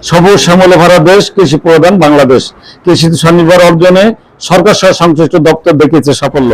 সবুজ শ্যামলে ভরা দেশ, কৃষি প্রধান বাংলাদেশ। কৃষিতে স্বনির্ভর অর্জনে সরকার সহ সংশ্লিষ্ট দপ্তর দেখিয়েছে সাফল্য।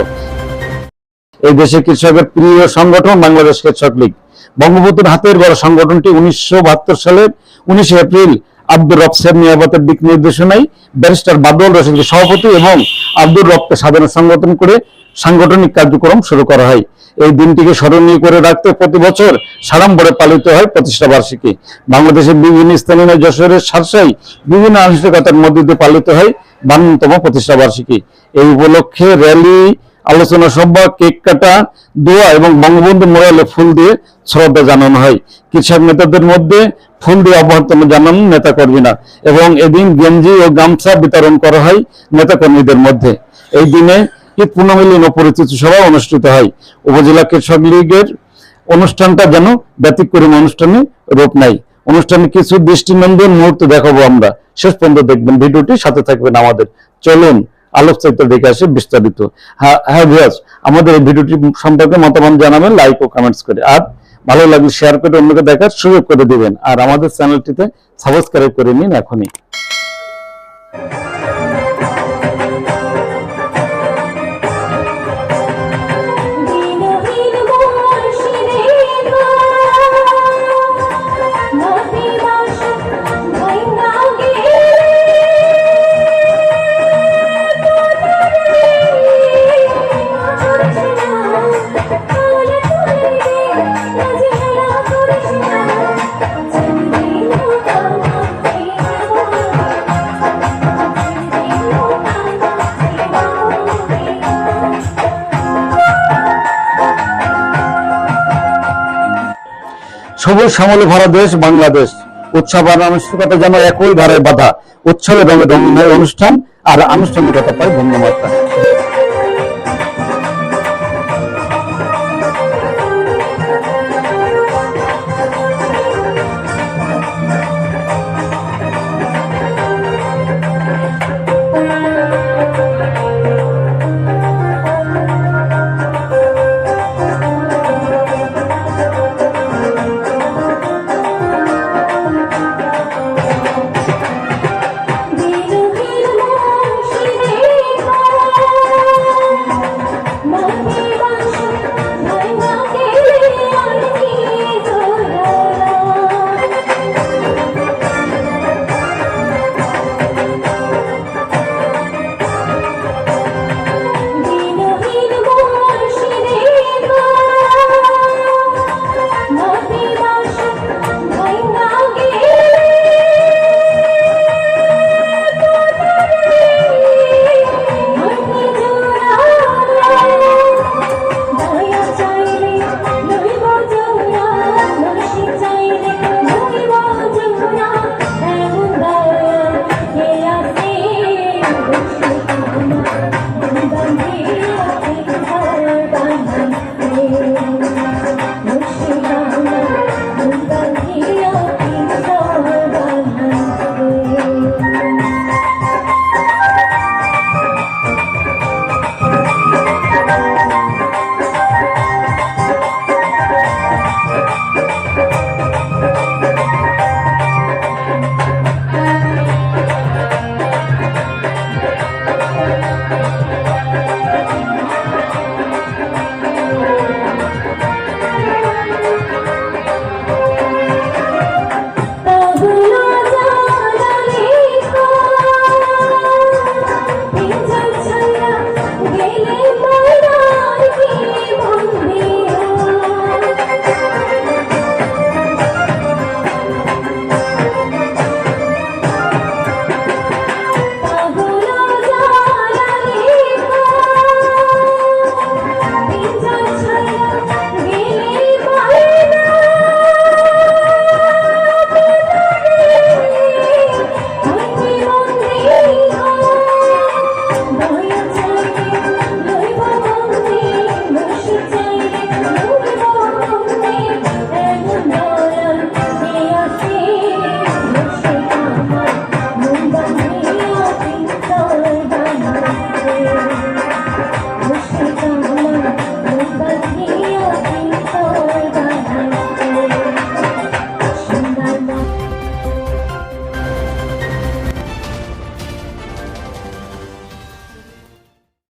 এই দেশে কৃষকের প্রিয় সংগঠন বাংলাদেশ কৃষক লীগ। বঙ্গবন্ধুর হাতের বড় সংগঠনটি উনিশশো বাহাত্তর সালের উনিশে এপ্রিল আব্দুর রফসের নিরাপত্তার দিক নির্দেশনায় ব্যারিস্টার বাদল রশিদের সভাপতি এবং আব্দুর রক্তে সাধারণ সংগঠন করে সাংগঠনিক কার্যক্রম শুরু করা হয়। এই দিনটিকে স্মরণীয় করে রাখতে প্রতি বছর সাড়ম্বরে পালিত হয় প্রতিষ্ঠা বার্ষিকী। বাংলাদেশের বিভিন্ন স্থানে যশোরের সারসাই বিভিন্ন আনুষ্ঠানিকতার মধ্যে দিয়ে পালিত হয় বান্নতম প্রতিষ্ঠা বার্ষিকী। এই উপলক্ষে র্যালি আলোচনা সভা কেক কাটা, দোয়া এবং বঙ্গবন্ধু মোড়ালে ফুল দিয়ে শ্রদ্ধা জানানো হয়। কৃষক নেতাদের মধ্যে ফুল দিয়ে অভ্যর্থনা জানান নেতা কর্মীরা এবং এদিন গেঞ্জি ও গামছা বিতরণ করা হয় নেতা কর্মীদের মধ্যে। এই দিনে ঈদ পুনর্মিলন ও পরিচিতি সভা অনুষ্ঠিত হয়। উপজেলা কৃষক লীগের অনুষ্ঠানটা যেন ব্যতিক্রম অনুষ্ঠানে রূপ নাই অনুষ্ঠানে কিছু দৃষ্টিনন্দন মুহূর্ত দেখাবো আমরা। শেষ পর্যন্ত দেখবেন, ভিডিওটি সাথে থাকবেন আমাদের। চলুন আলোকচিত্র দেখে আসে বিস্তারিত। হ্যাঁ হ্যাঁ আমাদের এই ভিডিওটি সম্পর্কে মতামত জানাবেন লাইক ও কমেন্টস করে। আর ভালো লাগলে শেয়ার করে অন্যকে দেখার সুযোগ করে দিবেন। আর আমাদের চ্যানেলটিতে সাবস্ক্রাইব করে নিন এখনই। সবুজ শ্যামলে ভরা দেশ বাংলাদেশ। উৎসব আর আনুষ্ঠানিকতা যেন একই ধারে বাধা। উৎসবে অনুষ্ঠান আর আনুষ্ঠানিকতা পায় ধন্যবাদ